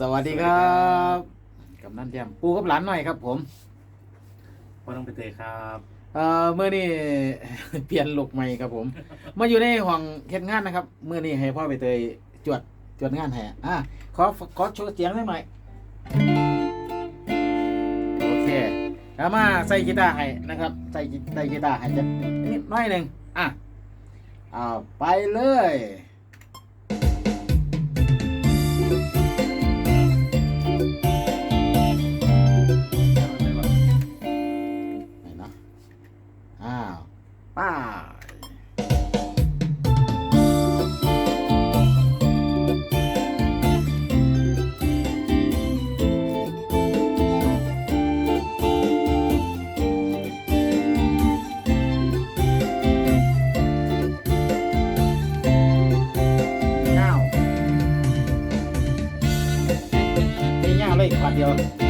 สวัสดีครับกำนันแจมปูกับหลานหน่อยครับ ผมพ่อต้องไปเตะครับเอ่อเมื่อนี้เปลี่ยนลุกใหม่ครับผม มาอยู่ในห้องเฮ็ดงานนะครับเมื่อนี้ให้พ่อไปเตยจวดจวดงานแห่อะขอขอโชว์เสียงได้หน่อยโอเคแล้วมาใส่กีตาร์ให้นะครับ ใส่กีใส่กีตาร์ให้จะนิดหน้อยหนึ่งอะเอาไปเลย ป้าเงามีเ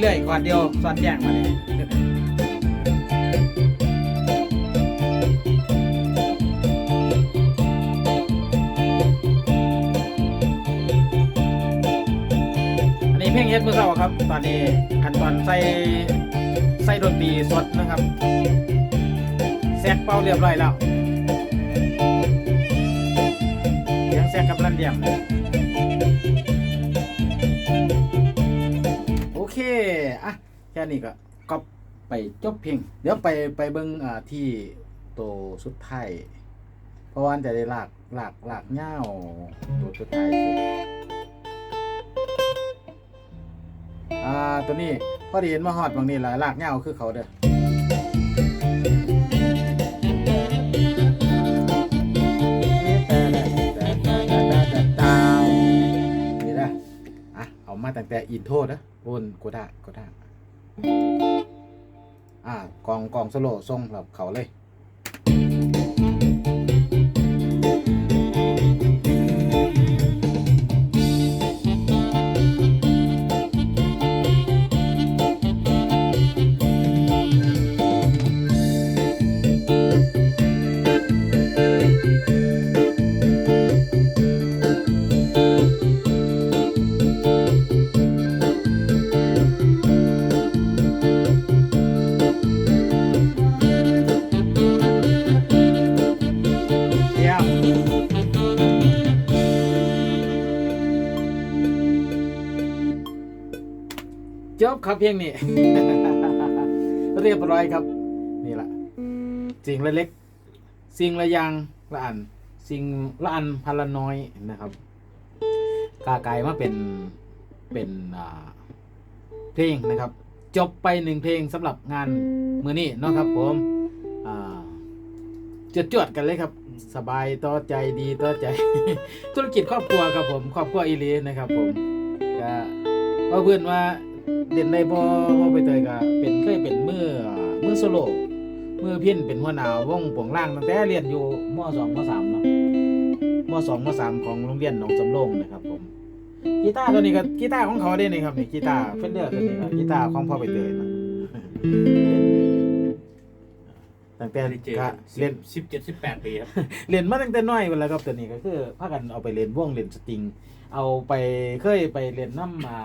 เรื่อยๆก่อนเดียวสอดแจ้งมาเลยอันนี้เพลงเฮ็ดมือเก่าครับ ตอนนี้ขั้นตอนใส่ใส่ดนตรีสดนะครับแซกเป้าเรียบร้อยแล้วเสียงแซกกับลันเดียม ค่นี้ก็ก็ไปจบเพียง เดี๋ยวไปไปเบิ้งอ่าที่โตวสุดท้ายเพราะว่าจะได้หลากหลากหลากเง่าตัวสุดท้ายสุดอ่าตัวนี้พอดีเห็นมาฮอดบางนี่หลายลากเง่าคือเขาเด้อนี่นะอะเอามาตั้งแต่อินโทรนะโอนโกด้าโกด้า อ่ากองกองสโลว์ทรงแบบเขาเลย ครับเพียงนี้ เรียบร้อยครับ นี่แหละสิ่งละเล็ก สิ่งละอยางละอัน สิ่งละอันพันละน้อยนะครับกากลายมาเป็นเป็นเพลงนะครับ จบไปหนึ่งเพลงสำหรับงานมือนี้เนาะครับผมจวดจวดกันเลยครับ สบายต่อใจดีต่อใจ ธุรกิจครอบครัวครับผมครอบครัวอีลีนะครับผมก็เพื่อนว่า เด่นได้พอพอไปเตยก็เป็นเคยเป็นมือมือโซโล่มือพินเป็นหัวหน้าวงปวงล่างตั้งแต่เรียนอยู่มสองมสามเนาะมสองมสามของโรงเรียนหนองสำโรงนะครับผมกีตาร์ตัวนี้ก็กีตาร์ของเขาได้นี่ครับนี่กีตาร์เฟนเดอร์ตัวนี้ก็กีตาร์ของพ่อไปเตยนะตั้งแต่ได้เจอก็เล่เล่นนสิบเจ็ดสิบแปดปีครับเล่นมาตั้งแต่น้อยเวลาครับตัวนี้ก็คือพากันเอาไปเล่นวงเล่นสตริง เอาไปเคยไปเล่นน้ำมา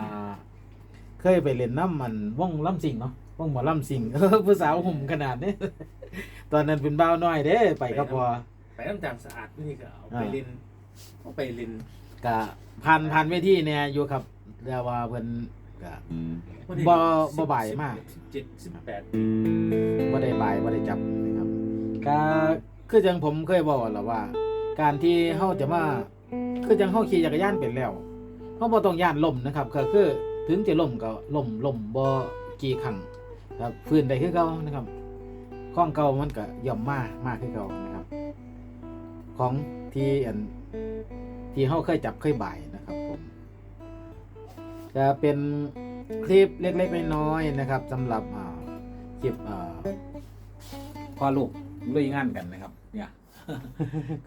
เคยไปเล่นน้ำมันวงล่ำสิงเนาะวงหมอล่ำสิงเออผู้สาวหุ่มขนาดนี้ตอนนั้นเป็นบ่าวน้อยเด้ไปกับพอไปน้ำจางสะอาดนี่ก็เอาไปอ่าเล่นเอาไปเล่นกะผ่านผ่านเวทีเนี่ยอยู่ครับเรียกว่าเพิ่นกะพอดีบ่บ่บ่ายมากสิบเจ็ดสิบแปดบ่ได้บายบ่ได้จับนะครับก็คือจังผมเคยบอกแล้วว่า การที่เฮาจะมาคือจังเฮาขี่จักรยานเป็นแล้วเฮาบ่ต้องย่านล่มนะครับ ก็คือ ถึงจะล่มก็ล่มล่มบ่กี่ครั้งครับฟื้นได้คือเก่านะครับของเก่ามันก็ย่อมมากมากคือเก่านะครับ ของที่อันที่เฮาเคยจับเคยบ่ายนะครับผมจะเป็นคลิปเล็กๆน้อยๆนะครับสำหรับอ่าคลิปอ่าพ่อลูกลุยงานกันนะครับ เนี่ย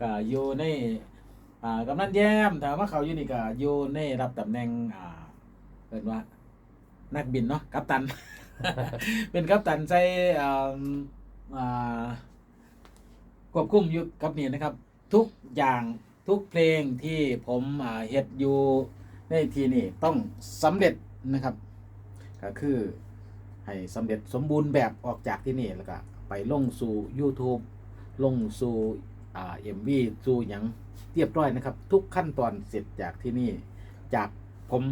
ก็อยู่ในอ่ากำนันแย้มถามว่าเขาอยู่นี่ก็อยู่ในรับตำแหน่งอ่า เรียกว่า นักบินเนาะกัปตัน เป็นกัปตันใส่ควบคุมอยู่กับนี่นะครับ ทุกอย่างทุกเพลงที่ผมเฮ็ดอยู่ในทีนี่ต้องสำเร็จนะครับ ก็คือให้สำเร็จสมบูรณ์แบบออกจากที่นี่แล้วก็ไปลงสู่ YouTube ลงสู่เอ่า MV สู่หยังเรียบร้อยนะครับ ทุกขั้นตอนเสร็จจากที่นี่ จากผม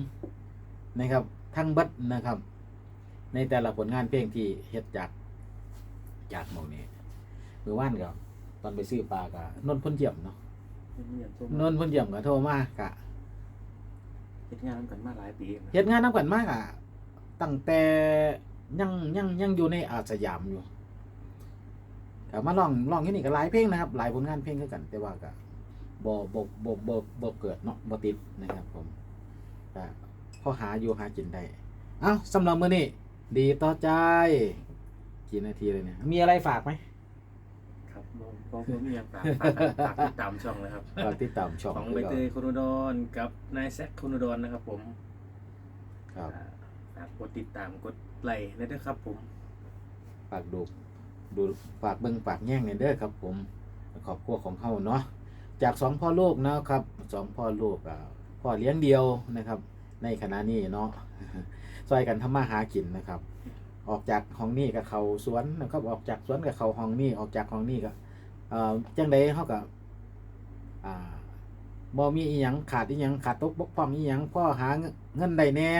นะครับ ทั้งเบัดนะครับ ในแต่ละผลงานเพลงที่เฮ็ดจากจากหมองนี้มือว่านก็ตอนไปซื้อปลากะนนท์พ้นเยี่ยมเนาะเนี่ยโทรนมานท์พ้นเยี่ยมก็โทรมากะเฮ็ดงานกันมาหลายปีแล้วเฮ็ดงานนํกันมากอะตั้งแต่ยังยังยังอยู่ในอาสยามอยู่ก็มาลองลองอยู่นี่ก็หลายเพลงนะครับ หลายผลงานเพลงคือกัน แต่ว่าก็บ่บ่บ่บ่บ่เกิดเนาะบ่ติดนะครับผมก็ พอหาอยู่หากินได้ เอ้าสำหรับมื้อนี้ดีต่อใจ กี่นาทีเลยเนี่ย มีอะไรฝากไหมครับบ่บ่บ่มีหยังฝากฝากฝากติดตามช่องเลยครับฝากติดตามช่องของใบเตยโคโนดอนกับนายแซคโคโนดอนนะครับ ผม ครับอ่าฝากกดติดตามกดไลค์นะด้วยครับ ผม ฝากดูดูฝากเบิ่งฝากแย่งเนี่ยเด้อครับ ผมครอบครัวของเฮาเนาะจากสองพ่อลูกเนาะครับสองพ่อลูกอ่าพ่อเลี้ยงเดียวนะครับ ในขณะนี้เนาะซอยกันทำมาหากินนะครับ ออกจากห้องนี้กับเขาสวนนะครับ ออกจากสวนกับเขาห้องนี้ออกจากห้องนี้ก็เอ่อจังใดเฮาก็อ่าบ่มีอีหยังขาดอีหยังขาดตกบกพร่องอีหยังพ่อหาเงินได้แน่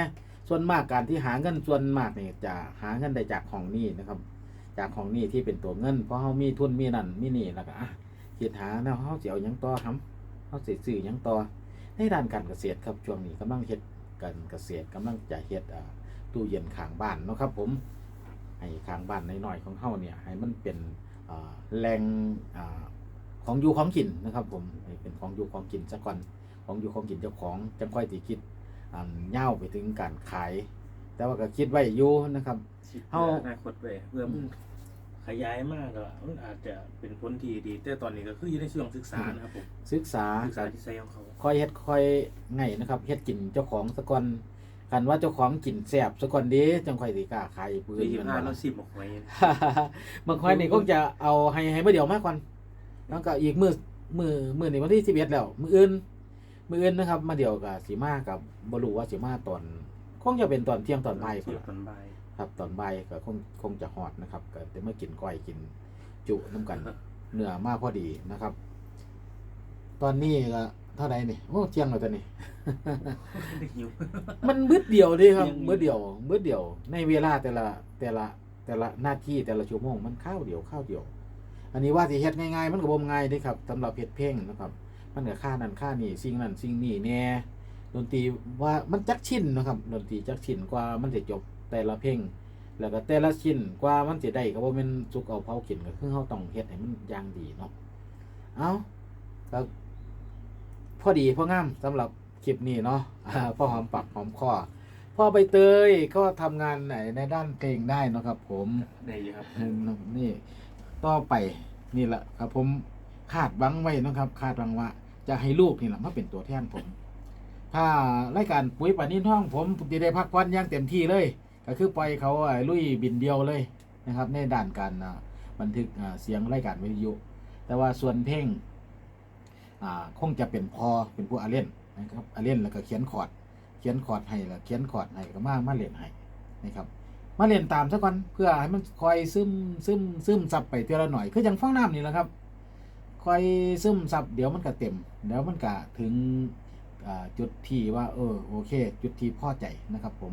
ส่วนมากการที่หาเงินส่วนมากนี่จะหาเงินได้จากของนี้นะครับ จากของนี้ที่เป็นตัวเงินเพราะเขามีทุนมีนั่นมีนี่แล้วก็อะคิดหาแนวเขาสิเอาหยังต่อครับเขาสิซื้อหยังต่อในด้านการเกษตรครับช่วงนี้กำลังเฮ็ด การเกษตรกำลังจะเฮ็ดอ่าตู้เย็นข้างบ้านเนาะครับผมให้ข้างบ้านน้อยๆของเฮาเนี่ยให้มันเป็นอ่าแหล่งอ่าของอยู่ของกินนะครับผมให้เป็นของอยู่ของกินซะก่อนของอยู่ของกินเจ้าของจังค่อยสิคิดอ่าเง่าวไปถึงการขาย แต่ว่าก็คิดไว้อยู่นะครับคิดเฮาเพื่ออนาคตไว้เพื่อมัน ขยายมากแล้วมันอาจจะเป็นผลที่ดี แต่ตอนนี้ก็คืออยู่ในช่วงศึกษานะครับผมศึกษาศึกษาก็ที่ใช้ของเขาค่อยเฮ็ดค่อยไงนะครับเฮ็ดกินเจ้าของสะก่อนคันว่าเจ้าของกินแซ่บสะก่อนเดีจังค่อยสิกล้าขายปืนสี่สิบมันห้าบ่เราล่ะสิบหมกไว้บางค่อยนี่ก็จะเอาให้ให้มื้อเดียวมากกว่าแล้วก็อีกมื้อมื้อมื้อนี้วันที่11แล้ว มื้ออื่นมื้ออื่นนะครับ มาเดียวก็สิมากับบ่รู้ว่าสิมาตอนคงจะเป็นตอนเที่ยงตอนบ่ายพุ่นเที่ยวล่ะตอนบ่าย ครับตอนบ่ายก็คงคงจะฮอดนะครับก็จะมากินก้อยกินจุน้ำกันเนื้อมากพอดีนะครับ ตอนนี้ก็เท่าไหร่นี่โอ้เที่ยงแล้วตอนนี้หิวมันมืดเดียวเดิครับยังมีมืดเดียวมืดเดียว ในเวลาแต่ละแต่ละแต่ละหน้าที่แต่ละชั่วโมงมันข้าวเดียวข้าวเดียว อันนี้ว่าสิเฮ็ดง่ายๆมันก็บ่ง่ายเด้ครับสำหรับเฮ็ดเพลงนะครับ มันก็ค่านั่นค่านี่สิ่งนั้นสิ่งนี้แน่ดนตรีว่ามันจักชิ้นนะครับดนตรีจักชิ้นกว่ามันจะจบ แต่ละเพลงแล้วก็แต่ละชิ้นกว่ามันสิได้ก็บ่แม่นสุกเอาเผากินก็คือเฮาต้องเฮ็ดให้มันอย่างดีเนาะเอาก็พอดีพองามสำหรับคลิปนี้เนาะอ่าพอหอมปากหอมคอพ่อใบเตยก็ทำงานไหนในด้านเพลงได้เนาะครับ ผมได้อยู่ครับนี่ต่อไปนี่แหละครับ ผมคาดหวังไว้เนาะครับ คาดหวังว่า จะให้ลูกนี่แหละมาเป็นตัวแทนผม ถ้ารายการปุ๋ยป่านินท่องผมจะได้พักผ่อนอย่างเต็มที่เลย ก็คือปล่อยเขาลุยบินเดียวเลยนะครับ ในด้านการบันทึกเสียงรายการวิทยุ แต่ว่าส่วนเพลงคงจะเป็นพอเป็นผู้อาเล่นนะครับอาเล่นแล้วก็เขียนคอร์ดเขียนคอร์ดให้แล้วเขียนคอร์ดให้ก็มามาเล่นให้นะครับมาเรียนตามซะก่อนเพื่อให้มันคอยซึมซึมซึมซับไปเทีละหน่อยคืออย่างฟ้องน้ำนี่แหละครับคอยซึมซับเดี๋ยวมันก็เต็มเดี๋ยวมันก็ถึงจุดที่ว่าเออโอเค จุดที่พอใจนะครับผม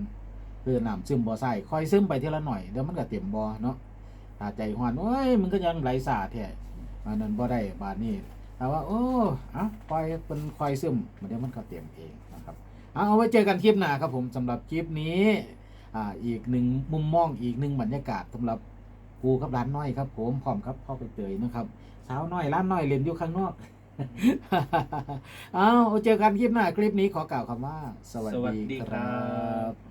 คือน้ำซึมบ่อใส่คอยซึมไปทีละหน่อยเดี๋ยวมันก็เต็มบ่อเนาะถ้าใจหวนโอ้ยมันก็ยังไหลสาแท้อันนั้นบ่ได้บาดนี้แต่ว่า โอ้เอะคอยเป็นคอยซึมเดี๋ยวมันก็เต็มเองนะครับเอาเอาไว้เจอกันคลิปหน้าครับผมสำหรับคลิปนี้อ่าอีกหนึ่งมุมมองอีกหนึ่งบรรยากาศสำหรับกูกับร้านน้อยครับ ผมพร้อมครับพ่อไปเตยนะครับสาวน้อยร้านน้อยเล่นอยู่ข้างนอกเอาเจอกันคลิปหน้าคลิปนี้ขอกล่าวคำว่า สวัสดีครับ